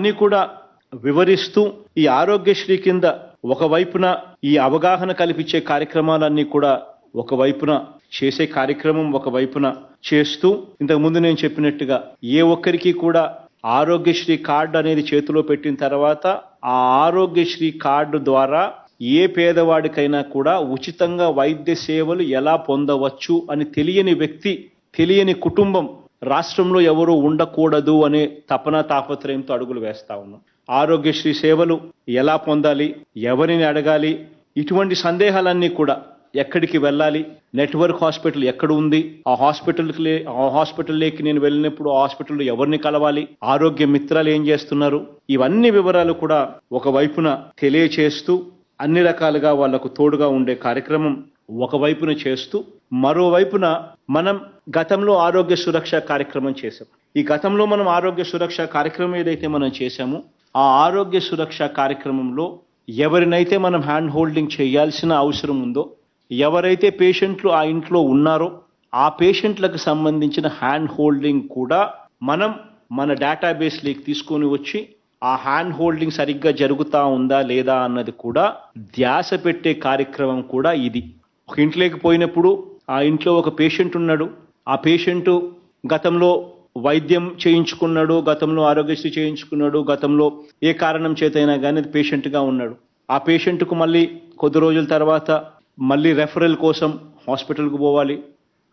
అన్ని కూడా వివరిస్తూ ఈ ఆరోగ్యశ్రీ కింద ఒకవైపున ఈ అవగాహన కల్పించే కార్యక్రమాలన్నీ కూడా ఒకవైపున చేసే కార్యక్రమం ఒకవైపున చేస్తూ ఇంతకు ముందు నేను చెప్పినట్టుగా ఏ ఒక్కరికి కూడా ఆరోగ్యశ్రీ కార్డు అనేది చేతిలో పెట్టిన తర్వాత ఆ ఆరోగ్యశ్రీ కార్డు ద్వారా ఏ పేదవాడికైనా కూడా ఉచితంగా వైద్య సేవలు ఎలా పొందవచ్చు అని తెలియని వ్యక్తి తెలియని కుటుంబం రాష్ట్రంలో ఎవరు ఉండకూడదు అనే తపన తాపత్రయంతో అడుగులు వేస్తా ఉన్నాం. ఆరోగ్యశ్రీ సేవలు ఎలా పొందాలి ఎవరిని అడగాలి ఇటువంటి సందేహాలన్నీ కూడా ఎక్కడికి వెళ్ళాలి నెట్వర్క్ హాస్పిటల్ ఎక్కడ ఉంది ఆ హాస్పిటల్కి లే- ఆ హాస్పిటల్లోకి నేను వెళ్ళినప్పుడు ఆ హాస్పిటల్లో ఎవరిని కలవాలి ఆరోగ్య మిత్రాలు ఏం చేస్తున్నారు ఇవన్నీ వివరాలు కూడా ఒక వైపున తెలియచేస్తూ అన్ని రకాలుగా వాళ్ళకు తోడుగా ఉండే కార్యక్రమం ఒకవైపున చేస్తూ మరోవైపున మనం గతంలో ఆరోగ్య సురక్ష కార్యక్రమం చేశాం. ఈ గతంలో మనం ఆరోగ్య సురక్ష కార్యక్రమం ఏదైతే మనం చేశామో ఆ ఆరోగ్య సురక్ష కార్యక్రమంలో ఎవరినైతే మనం హ్యాండ్ హోల్డింగ్ చేయాల్సిన అవసరం ఉందో ఎవరైతే పేషెంట్లు ఆ ఇంట్లో ఉన్నారో ఆ పేషెంట్లకు సంబంధించిన హ్యాండ్ హోల్డింగ్ కూడా మనం మన డేటాబేస్లోకి తీసుకొని వచ్చి ఆ హ్యాండ్ హోల్డింగ్ సరిగ్గా జరుగుతా ఉందా లేదా అన్నది కూడా ధ్యాస పెట్టే కార్యక్రమం కూడా ఇది. ఒక ఇంట్లోకి పోయినప్పుడు ఆ ఇంట్లో ఒక పేషెంట్ ఉన్నాడు. ఆ పేషెంట్ గతంలో వైద్యం చేయించుకున్నాడు గతంలో ఆరోగ్యశ్రీ చేయించుకున్నాడు గతంలో ఏ కారణం చేతైనా కానీ అది పేషెంట్గా ఉన్నాడు. ఆ పేషెంట్కు మళ్ళీ కొద్ది రోజుల తర్వాత మళ్ళీ రెఫరల్ కోసం హాస్పిటల్కు పోవాలి.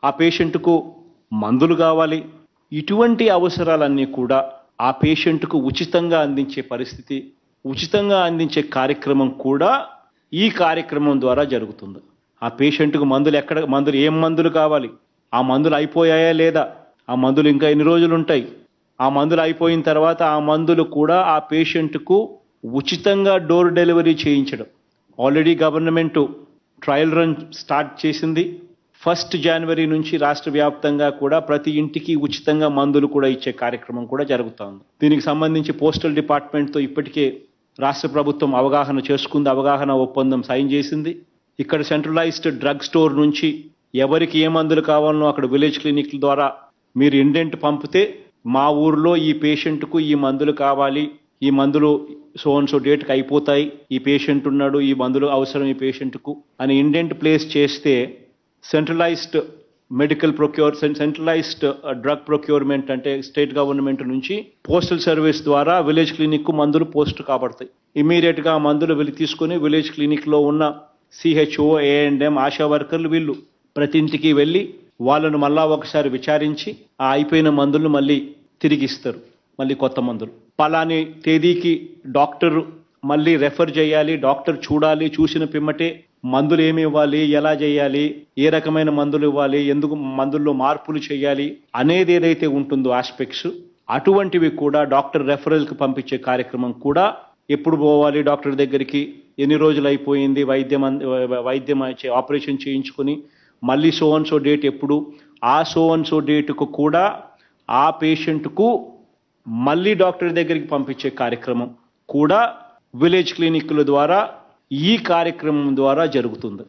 ఆ పేషెంట్కు మందులు కావాలి. ఇటువంటి అవసరాలన్నీ కూడా ఆ పేషెంట్కు ఉచితంగా అందించే పరిస్థితి ఉచితంగా అందించే కార్యక్రమం కూడా ఈ కార్యక్రమం ద్వారా జరుగుతుంది. ఆ పేషెంట్కు మందులు ఎక్కడ మందులు ఏం మందులు కావాలి? ఆ మందులు అయిపోయాయా లేదా? ఆ మందులు ఇంకా ఎన్ని రోజులు ఉంటాయి ఆ మందులు అయిపోయిన తర్వాత ఆ మందులు కూడా ఆ పేషెంట్కు ఉచితంగా డోర్ డెలివరీ చేయించడం. Already government trial run start చేసింది. ఫస్ట్ జనవరి నుంచి రాష్ట్ర వ్యాప్తంగా కూడా ప్రతి ఇంటికి ఉచితంగా మందులు కూడా ఇచ్చే కార్యక్రమం కూడా జరుగుతోంది. దీనికి సంబంధించి పోస్టల్ డిపార్ట్మెంట్తో ఇప్పటికే రాష్ట్ర ప్రభుత్వం అవగాహన చేసుకుంది. అవగాహన ఒప్పందం సైన్ చేసింది. ఇక్కడ సెంట్రలైజ్డ్ డ్రగ్ స్టోర్ నుంచి ఎవరికి ఏ మందులు కావాలనో అక్కడ విలేజ్ క్లినిక్ల ద్వారా మీరు ఇండెంట్ పంపితే మా ఊర్లో ఈ పేషెంట్కు ఈ మందులు కావాలి ఈ మందులు సో అండ్ సో డేట్కి అయిపోతాయి ఈ పేషెంట్ ఉన్నాడు ఈ మందులు అవసరం ఈ పేషెంట్కు అని ఇండెంట్ ప్లేస్ చేస్తే centralised medical procure centralised drug procurement అంటే స్టేట్ గవర్నమెంట్ నుంచి పోస్టల్ సర్వీస్ ద్వారా విలేజ్ క్లినిక్కు మందులు పోస్ట్ కాబడతాయి. ఇమీడియట్గా ఆ మందులు వెళ్ళి తీసుకొని విలేజ్ క్లినిక్లో ఉన్న సిహెచ్ఓ ఏఎండ్ఎం ఆశా వర్కర్లు వీళ్ళు ప్రతి ఇంటికి వెళ్ళి వాళ్ళను మళ్ళా ఒకసారి విచారించి ఆ అయిపోయిన మందులను మళ్ళీ తిరిగి ఇస్తారు మళ్ళీ కొత్త మందులు. పలాని తేదీకి డాక్టర్ మళ్ళీ రెఫర్ చేయాలి డాక్టర్ చూడాలి చూసిన పిమ్మటే మందులు ఏమి ఇవ్వాలి ఎలా చేయాలి ఏ రకమైన మందులు ఇవ్వాలి ఎందుకు మందుల్లో మార్పులు చేయాలి అనేది ఏదైతే ఉంటుందో ఆస్పెక్ట్స్ అటువంటివి కూడా డాక్టర్ రెఫరల్కి పంపించే కార్యక్రమం కూడా ఎప్పుడు పోవాలి డాక్టర్ దగ్గరికి? ఎన్ని రోజులు అయిపోయింది? వైద్యం అంద- వైద్యం చే- ఆపరేషన్ చేయించుకొని మళ్ళీ సో అండ్ సో డేట్ ఎప్పుడు? ఆ సో అండ్ సో డేట్కు కూడా ఆ పేషెంట్కు మళ్ళీ డాక్టర్ దగ్గరికి పంపించే కార్యక్రమం కూడా విలేజ్ క్లినిక్ల ద్వారా ఈ కార్యక్రమం ద్వారా జరుగుతుంది.